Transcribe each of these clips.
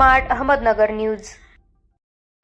Smart Ahmednagar news.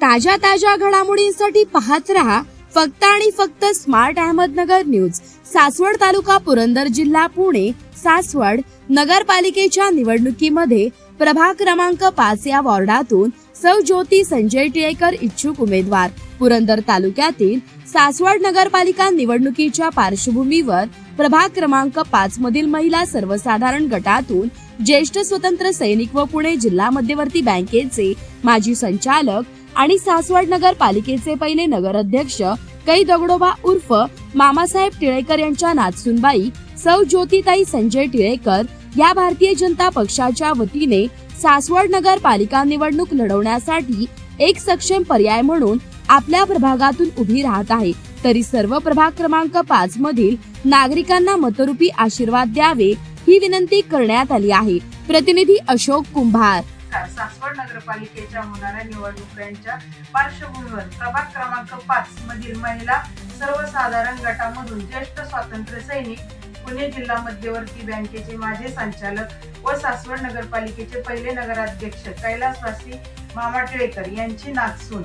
ताज्या ताज्या घडामोडींसाठी पाहत रहा फक्त आणि फक्त स्मार्ट अहमदनगर न्यूज. सासवड तालुका पुरंदर जिल्हा पुणे सासवड नगरपालिकेच्या निवडणुकीमध्ये प्रभाग क्रमांक पाच या वॉर्डातून सौ ज्योती संजय टिळेकर इच्छुक उमेदवार. पुरंदर तालुक्यातील सासवड नगरपालिका निवडणुकीच्या पार्श्वभूमीवर प्रभाग क्रमांक पाच मधील महिला सर्वसाधारण गटातून ज्येष्ठ स्वतंत्र सैनिक व पुणे जिल्हा मध्यवर्ती बँकेचे माजी संचालक आणि सासवड नगर पालिकेचे पहिले नगराध्यक्ष कै दगडोबा उर्फ मामासाहेब टिळेकर यांच्या नाचसूनबाई सौ ज्योतिताई संजय टिळेकर या भारतीय जनता पक्षाच्या वतीने सासवड नगर पालिका निवडणूक लढवण्यासाठी एक सक्षम पर्याय म्हणून आपल्या प्रभागातून उभी राहत आहे. तरी सर्व प्रभाग क्रमांक पाच मधील नागरिकांना मतरूपी आशीर्वाद द्यावे ही विनंती करण्यात आली आहे. प्रतिनिधी अशोक कुंभार. सासवड नगरपालिकेच्या होणाऱ्या निवडणुकांच्या पार्श्वभूमीवर प्रभाग क्रमांक पाच मधील महिला सर्वसाधारण गटामधून ज्येष्ठ स्वातंत्र्य सैनिक पुणे जिल्हा मध्यवर्ती बँकेचे माजी संचालक व सासवड नगरपालिकेचे पहिले नगराध्यक्ष कैलासवासी मामा टिळेकर यांची नाचसून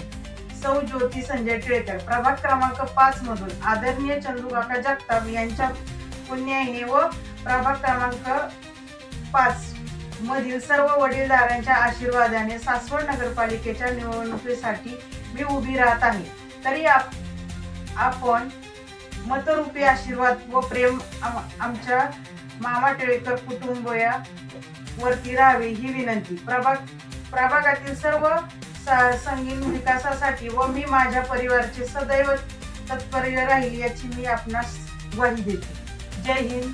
सौ ज्योती संजय टिळेकर प्रभाग क्रमांक पाच मधून आदरणीय चंदूकाका जगताप यांच्या पुण्याने व प्रभाग क्रमांक पाच मधील सर्व वडीलधाऱ्यांच्या आशीर्वादाने सासवड नगरपालिकेच्या निवडणुकीसाठी मी उभी राहत आहे. तरी आप- आपण मतरूपी आशीर्वाद व प्रेम आम- आमच्या मामा टिळेकर कुटुंबया वरती राहावे ही विनंती. प्रभाग प्रभागातील सर्व सा- संगीन विकासासाठी व मी माझ्या परिवाराचे सदैव तत्पर्य राहील याची मी आपणास ग्वाही देते. जय हिंद.